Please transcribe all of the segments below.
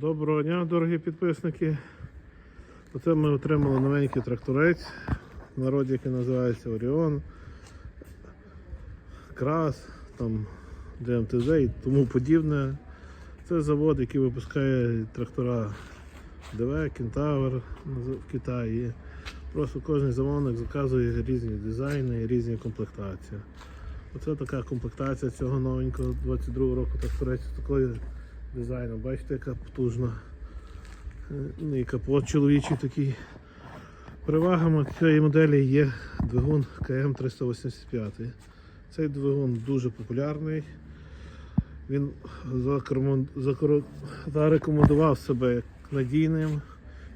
Доброго дня, дорогі підписники. Оце ми отримали новенький тракторець, в народі який називається Оріон, Крас, там ДМТЗ і тому подібне. Це завод, який випускає трактора ДВ, Кентавр в Китаї. Просто кожен замовник заказує різні дизайни і різні комплектації. Оце така комплектація цього новенького 22 року тракторець такої дизайну. Бачите, яка потужна. Е, Ну і капот чоловічий такий. Перевагами цієї моделі є двигун КМ385. Цей двигун дуже популярний. Він зарекомендував себе як надійним.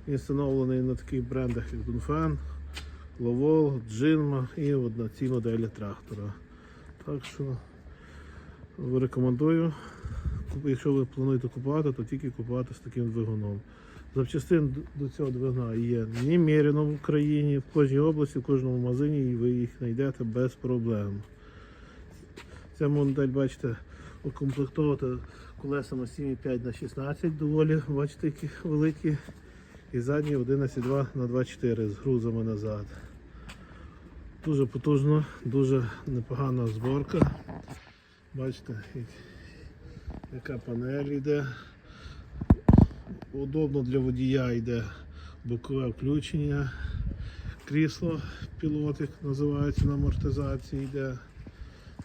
Він встановлений на таких брендах, як Дунфен, Ловол, Джинма і на цій моделі трактора. Так що рекомендую. Якщо ви плануєте купувати, то тільки купувати з таким двигуном. Запчастин до цього двигуна є неміряно в Україні, в кожній області, в кожному магазині, і ви їх знайдете без проблем. Ця модель, бачите, укомплектовувати колесами 7,5 на 16 доволі, бачите, які великі. І задні 11,2 на 24 з грузами назад. Дуже потужно, дуже непогана зборка. Бачите, яка панель йде. Удобно для водія йде бокове включення. Крісло пілотик називається на амортизації йде.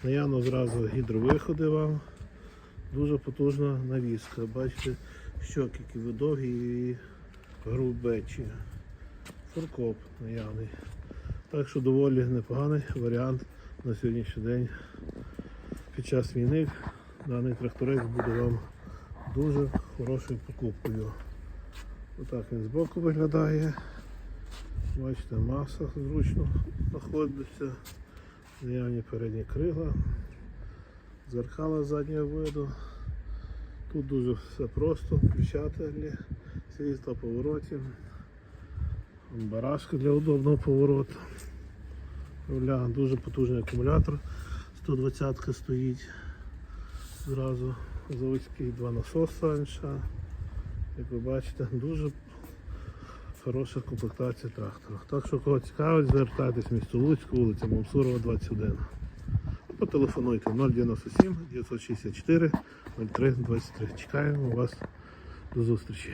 Наявно зразу гідровиходи вам. Дуже потужна навіска. Бачите, щоки які ви довгі і грубечі. Фуркоп наявний. Так що доволі непоганий варіант на сьогоднішній день. Під час війни даний тракторець буде вам дуже хорошою покупкою. Отак він збоку виглядає. Бачите, маса зручно знаходиться. Наявні передні крила, зеркала заднього виду. Тут дуже все просто, включателі, світло поворотів, барашка для удобного повороту. Руля дуже потужний акумулятор, 120 стоїть. Зразу заводських два насоса інша. Як ви бачите, дуже хороша комплектація трактора. Так що кого цікавить, звертайтесь в місто Луцьку, вулиця Мамсурова, 21. Потелефонуйте 097 964 03 23. Чекаємо вас до зустрічі.